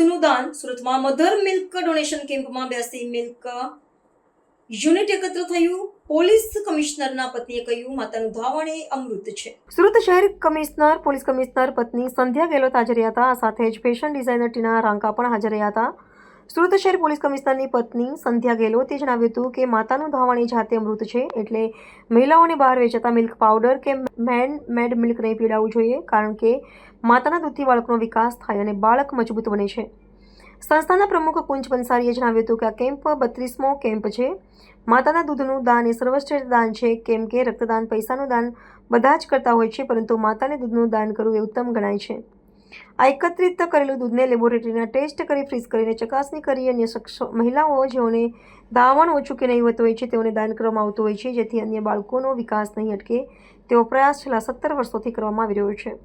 માતાનું દાન સુરતમાં મધર મિલ્ક ડોનેશન કેમ્પમાં બેસી મિલ્ક યુનિટ એકત્ર થયું. પોલીસ કમિશનરના પત્નીએ કહ્યું, માતાનું ધાવણ એ અમૃત છે. સુરત શહેર કમિશનર, પોલીસ કમિશનર પત્ની સંધ્યા ગેહલોત હાજર હતા. સાથે જ ફેશન ડિઝાઇનર ટીના રાંકા પણ હાજર રહ્યા હતા. સુરત શહેર પોલીસ કમિશનરની પત્ની સંધ્યા ગેહલોતે જણાવ્યું હતું કે માતાનું ધાવણ એ જાતે અમૃત છે એટલે મહિલાઓને બહાર વેચાતા મિલ્ક પાવડર કે મેન મેડ મિલ્ક નહીં પીડાવવું જોઈએ કારણ કે માતાના દૂધથી બાળકનો વિકાસ થાય અને બાળક મજબૂત બને છે. સંસ્થાના પ્રમુખ કુંજ પંસારીએ જણાવ્યું હતું કે આ કેમ્પ બત્રીસમો કેમ્પ છે. માતાના દૂધનું દાન એ સર્વશ્રેષ્ઠ દાન છે કેમ કે રક્તદાન પૈસાનું દાન બધા જ કરતા હોય છે પરંતુ માતાને દૂધનું દાન કરવું એ ઉત્તમ ગણાય છે. આ એકત્રિત કરેલું દૂધને લેબોરેટરીના ટેસ્ટ કરી, ફ્રીઝ કરીને ચકાસણી કરી અન્ય શખ્સો, મહિલાઓ જેઓને દાવણ ઓછું કે નહીવત હોય છે, તેઓને દાન કરવામાં આવતું હોય છે, જેથી અન્ય બાળકોનો વિકાસ નહીં અટકે તેવો પ્રયાસ છેલ્લા સત્તર વર્ષોથી કરવામાં આવી રહ્યો છે.